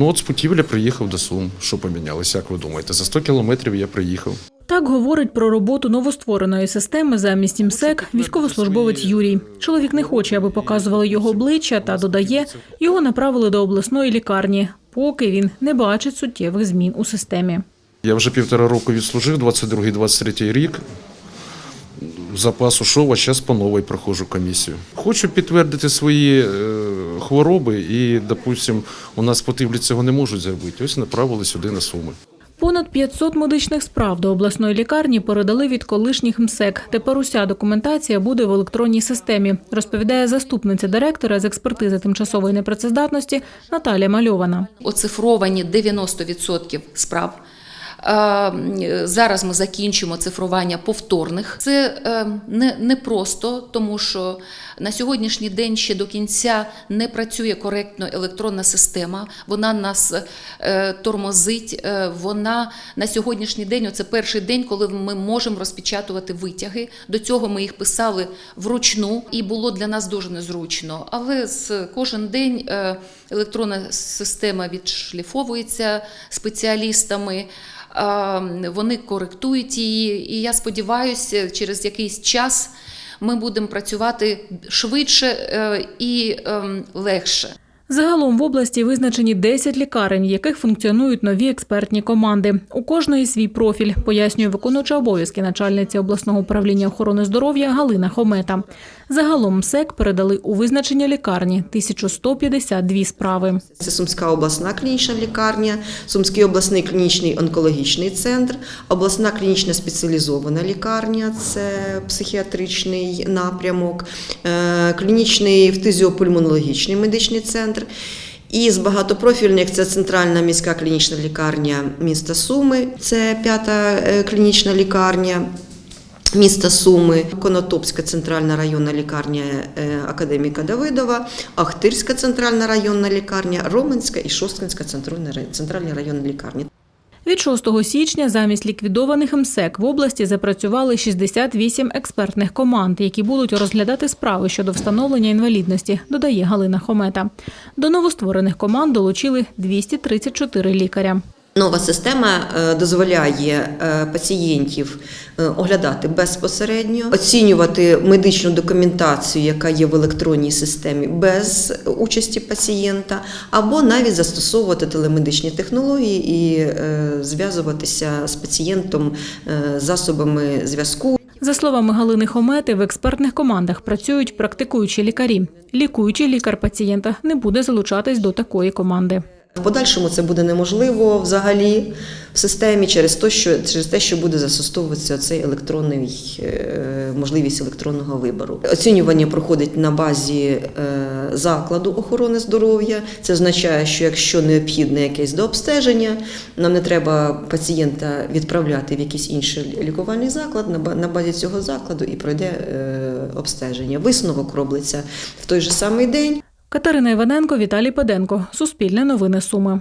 Ну от з Путівля приїхав до Сум. Що помінялося, як ви думаєте? За 100 кілометрів я приїхав. Так говорить про роботу новоствореної системи замість МСЕК військовослужбовець Юрій. Чоловік не хоче, аби показували його обличчя, та додає, його направили до обласної лікарні, поки він не бачить суттєвих змін у системі. Я вже півтора року відслужив, 22-23 рік. В запас ушов, а зараз по новій проходжу комісію. Хочу підтвердити свої е, хвороби і, допустим, у нас по Тивлі цього не можуть зробити. Ось направили сюди на Суми. Понад 500 медичних справ до обласної лікарні передали від колишніх МСЕК. Тепер уся документація буде в електронній системі, розповідає заступниця директора з експертизи тимчасової непрацездатності Наталія Мальована. оцифровані 90% справ. Зараз ми закінчимо цифрування повторних. Це е, не, не просто, тому що на сьогоднішній день ще до кінця не працює коректно електронна система. Вона нас е, тормозить. е, Вона на сьогоднішній день, оце перший день, коли ми можемо розпечатувати витяги. До цього ми їх писали вручну, і було для нас дуже незручно. Але з кожен день електронна система відшліфовується спеціалістами. Е, Вони коректують її, і я сподіваюся, через якийсь час ми будемо працювати швидше е, і ем, легше. Загалом в області визначені 10 лікарень, в яких функціонують нові експертні команди. У кожної свій профіль, пояснює виконуюча обов'язки начальниці обласного управління охорони здоров'я Галина Хомета. Загалом МСЕК передали у визначення лікарні 1152 справи. Це Сумська обласна клінічна лікарня, Сумський обласний клінічний онкологічний центр, обласна клінічна спеціалізована лікарня, це психіатричний напрямок, е, клінічний фтизіопульмонологічний медичний центр. І з багатопрофільних це центральна міська клінічна лікарня міста Суми, це п'ята е, клінічна лікарня. Міста Суми, Конотопська центральна районна лікарня е, академіка Давидова, Ахтирська центральна районна лікарня, Роменська і Шосткинська центральна районна лікарня. Від 6 січня замість ліквідованих МСЕК в області запрацювали 68 експертних команд, які будуть розглядати справи щодо встановлення інвалідності, додає Галина Хомета. До новостворених команд долучили 234 лікаря. Нова система е, дозволяє е, пацієнтів е, оглядати безпосередньо, оцінювати медичну документацію, яка є в електронній системі без участі пацієнта, або навіть застосовувати телемедичні технології і зв'язуватися з пацієнтом засобами зв'язку. За словами Галини Хомети, в експертних командах працюють практикуючі лікарі. Лікуючий лікар пацієнта не буде залучатись до такої команди. В подальшому це буде неможливо взагалі в системі через те, що через те, що буде застосовуватися цей електронний е, можливість електронного вибору. Оцінювання проходить на базі е, закладу охорони здоров'я. Це означає, що якщо необхідне якесь дообстеження, нам не треба пацієнта відправляти в якийсь інший лікувальний заклад на ба- на базі цього закладу і пройде е, обстеження. Висновок робиться в той же самий день. Катерина Іваненко, Віталій Педенко. Суспільне новини Суми.